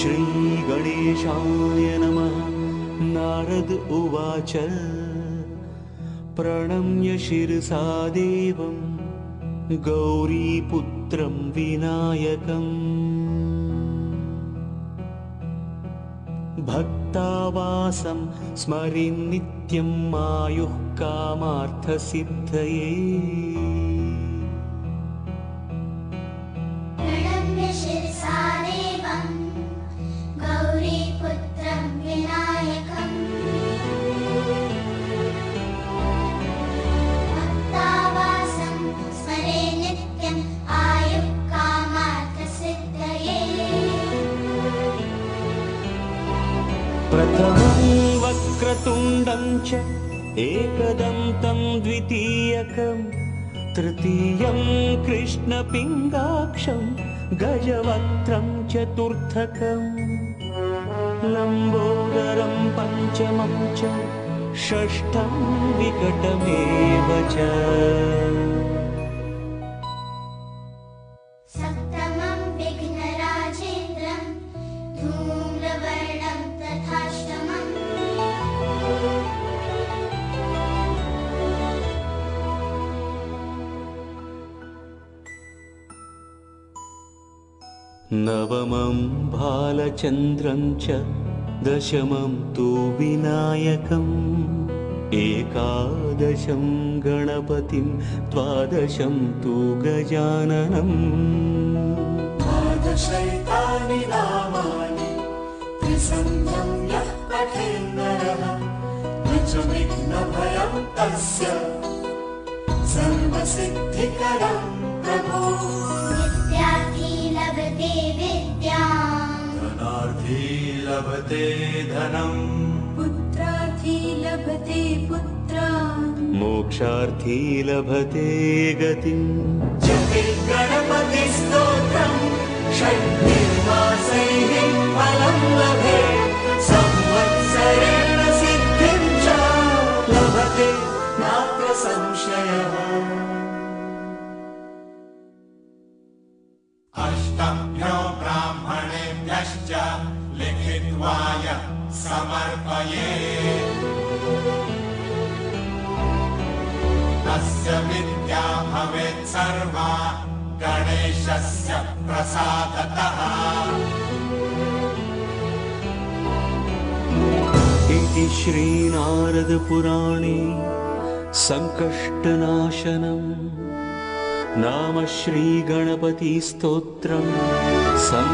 श्रीगणेशाय नमः। नारद उवाच। प्रणम्य शिरसा देवं। गौरीपुत्रं विनायकम्। भक्तावासं स्मरिन्नित्यं आयुः कामार्थसिद्धये प्रथमं वक्रतुण्डं च एकदन्तं द्वितीयकं तृतीयं कृष्णपिङ्गाक्षं गजवक्त्रं चतुर्थकम् लम्बोदरं पञ्चमं च षष्ठं विकटमेव च नवमं भालचन्द्रं च दशमं तु विनायकम् एकादशं गणपतिं द्वादशं तु गजाननम्। द्वादशैतानि नामानि त्रिसन्ध्यं यः पठेन्नरः विघ्नभयं तस्य सर्वसिद्धिकरं प्रभो लभते धनम् पुत्रार्थी लभते पुत्रान्। मोक्षार्थी लभते गतिम् लभे। संवत्सरेण सिद्धिं च लभते नात्र संशयः। अष्टभ्यो ब्राह्मणेभ्यश्च समर्पये। तस्य विद्या भवेत् सर्वा गणेशस्य प्रसादतः। इति श्रीनारदपुराणे सङ्कष्टनाशनम् नाम श्रीगणपतिस्तोत्रम्। सं